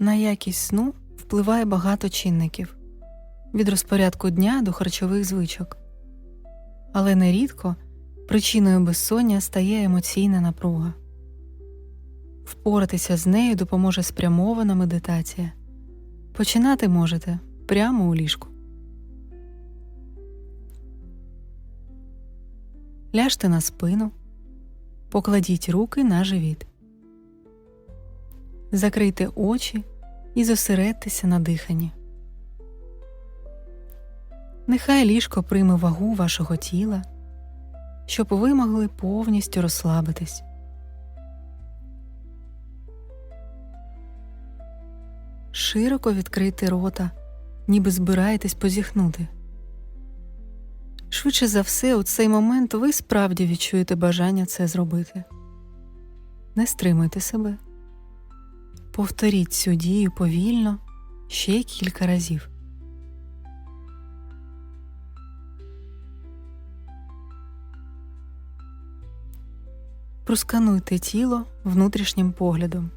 На якість сну впливає багато чинників від розпорядку дня до харчових звичок. Але нерідко причиною безсоння стає емоційна напруга. Впоратися з нею допоможе спрямована медитація. Починати можете прямо у ліжку. Ляжте на спину, покладіть руки на живіт. Закрийте очі і зосередьтеся на диханні. Нехай ліжко прийме вагу вашого тіла, щоб ви могли повністю розслабитись. Широко відкрити рота, ніби збираєтесь позіхнути. Швидше за все, у цей момент ви справді відчуєте бажання це зробити. Не стримуйте себе. Повторіть цю дію повільно ще кілька разів. Проскануйте тіло внутрішнім поглядом,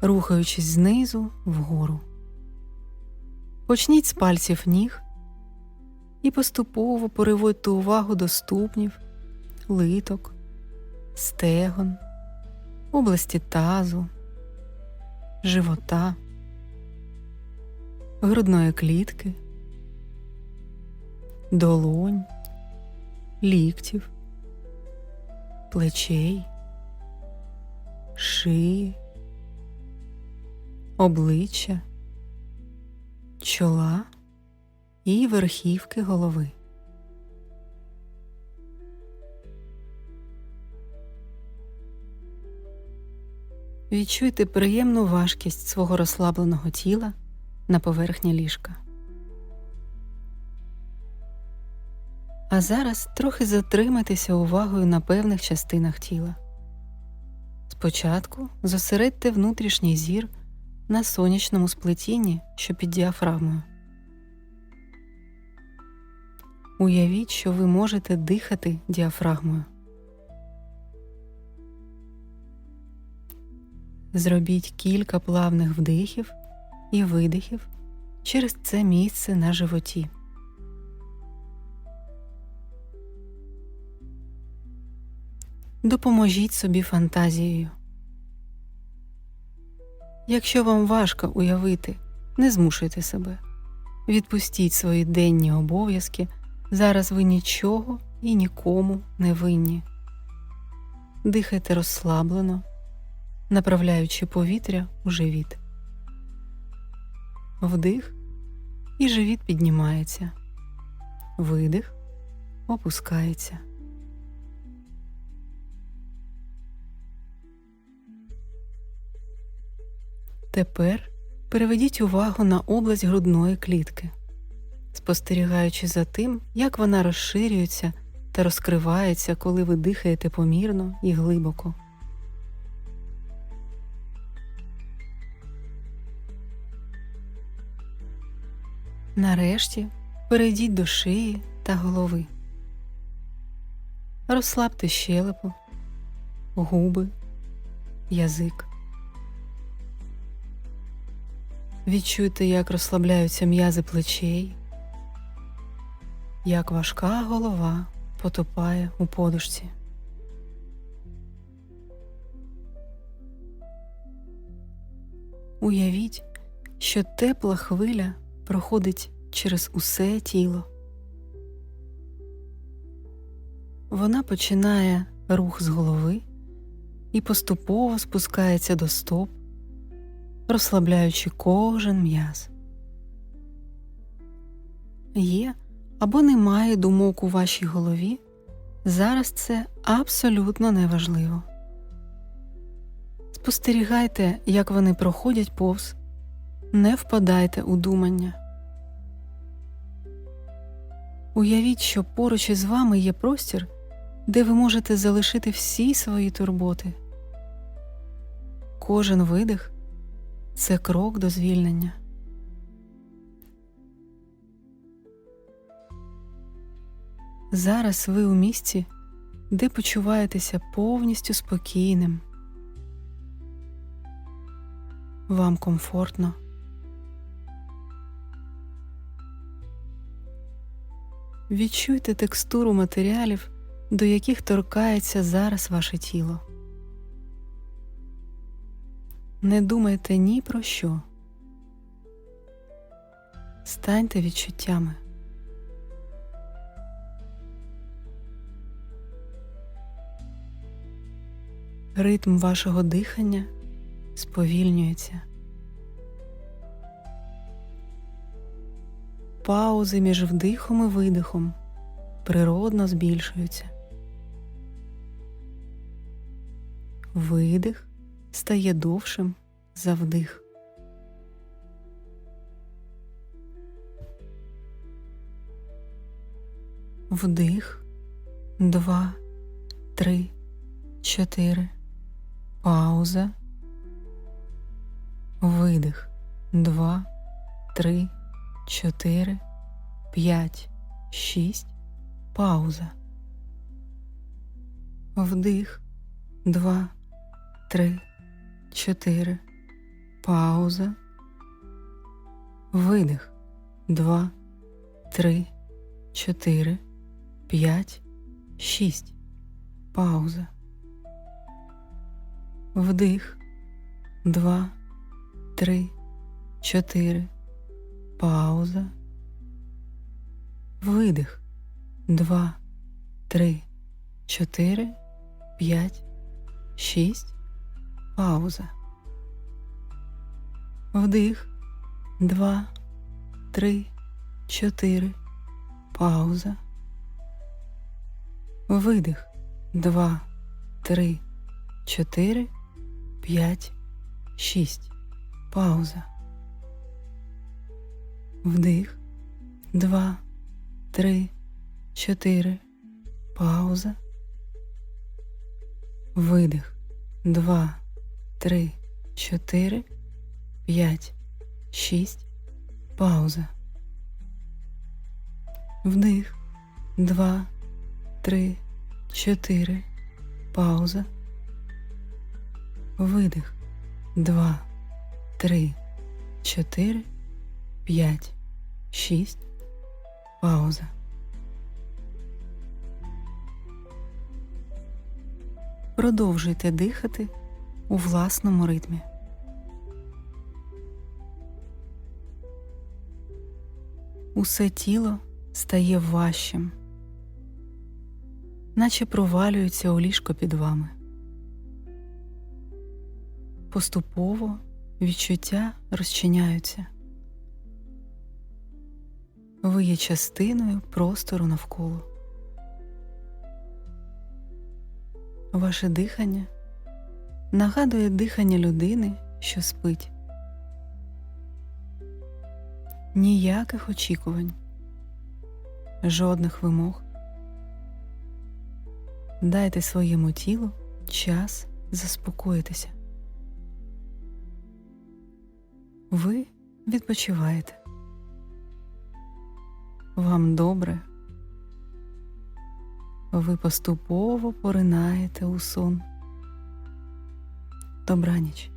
рухаючись знизу вгору. Почніть з пальців ніг і поступово переводьте увагу до ступнів, литок, стегон, області тазу, живота, грудної клітки, долонь, ліктів, плечей, шиї, обличчя, чола і верхівки голови. Відчуйте приємну важкість свого розслабленого тіла на поверхні ліжка. А зараз трохи затримайтеся увагою на певних частинах тіла. Спочатку зосередьте внутрішній зір на сонячному сплетінні, що під діафрагмою. Уявіть, що ви можете дихати діафрагмою. Зробіть кілька плавних вдихів і видихів через це місце на животі. Допоможіть собі фантазією. Якщо вам важко уявити, не змушуйте себе. Відпустіть свої денні обов'язки. Зараз ви нічого і нікому не винні. Дихайте розслаблено, направляючи повітря у живіт. Вдих і живіт піднімається. Видих опускається. Тепер переведіть увагу на область грудної клітки, спостерігаючи за тим, як вона розширюється та розкривається, коли ви дихаєте помірно і глибоко. Нарешті перейдіть до шиї та голови. Розслабте щелепу, губи, язик. Відчуйте, як розслабляються м'язи плечей, як важка голова потопає у подушці. Уявіть, що тепла хвиля проходить через усе тіло. Вона починає рух з голови і поступово спускається до стоп, розслабляючи кожен м'яз. Є або немає думок у вашій голові, зараз це абсолютно неважливо. Спостерігайте, як вони проходять повз, не впадайте у думання. Уявіть, що поруч із вами є простір, де ви можете залишити всі свої турботи. Кожен видих це крок до звільнення. Зараз ви у місці, де почуваєтеся повністю спокійним. вам комфортно. Відчуйте текстуру матеріалів, до яких торкається зараз ваше тіло. Не думайте ні про що. Станьте відчуттями. Ритм вашого дихання сповільнюється. Паузи між вдихом і видихом природно збільшуються. Видих стає довшим за вдих. Вдих, два, три, чотири. Пауза. Видих. Два, три, чотири, п'ять, шість. Пауза. Вдих. Два, три, чотири. Пауза. Видих. Два, три, чотири, п'ять, шість. Пауза. Вдих. Два, три, чотири. Пауза. Видих. Два, три, чотири, п'ять, шість. Пауза. Вдих. Два, три, чотири. Пауза. Видих. Два, три, чотири, п'ять, шість. Пауза. Вдих. Два, три, чотири. Пауза. Видих. Два, три, чотири, п'ять, шість. Пауза. Вдих. Два, три, чотири. Пауза. Видих. Два, три, чотири, п'ять, шість. Пауза. Продовжуйте дихати у власному ритмі. Усе тіло стає важчим, наче провалюється у ліжко під вами. Поступово відчуття розчиняються. Ви є частиною простору навколо. Ваше дихання нагадує дихання людини, що спить. Ніяких очікувань, жодних вимог. Дайте своєму тілу час заспокоїтися. Ви відпочиваєте. Вам добре. Ви поступово поринаєте у сон. Добраніч.